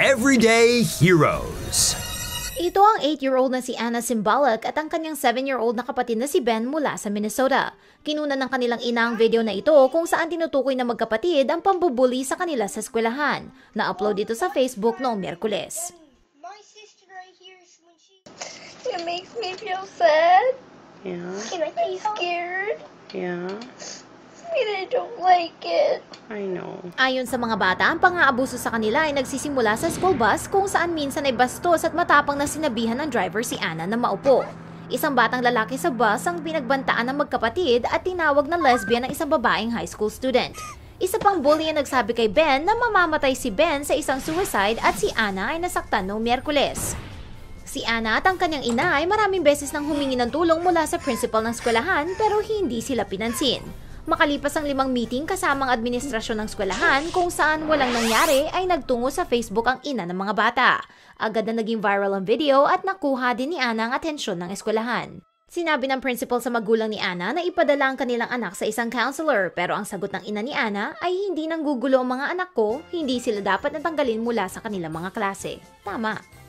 Everyday Heroes. Ito ang 8-year-old na si Anna Simbalak at ang kanyang 7-year-old na kapatid na si Ben mula sa Minnesota. Kinuna ng kanilang ina ang video na ito kung saan tinutukoy ng magkapatid ang pambubuli sa kanila sa eskwelahan. Na-upload ito sa Facebook noong Miyerkules. My sister right here is when she. It makes me feel sad Yeah, and I get scared yeah, don't like it. I know. Ayon sa mga bata, ang pang-aabuso sa kanila ay nagsisimula sa school bus kung saan minsan ay bastos at matapang na sinabihan ng driver si Anna na maupo. Isang batang lalaki sa bus ang pinagbantaan ng magkapatid at tinawag na lesbian ng isang babaeng high school student. Isa pang bully ang nagsabi kay Ben na mamamatay si Ben sa isang suicide at si Anna ay nasaktan noong Miyerkules. Si Anna at ang kanyang ina ay maraming beses nang humingi ng tulong mula sa principal ng eskwelahan pero hindi sila pinansin. Makalipas ang limang meeting kasamang administrasyon ng eskwelahan kung saan walang nangyari ay nagtungo sa Facebook ang ina ng mga bata. Agad na naging viral ang video at nakuha din ni Anna ang atensyon ng eskwelahan. Sinabi ng principal sa magulang ni Anna na ipadala ang kanilang anak sa isang counselor pero ang sagot ng ina ni Anna ay hindi nanggugulo ang mga anak ko, hindi sila dapat natanggalin mula sa kanilang mga klase. Tama.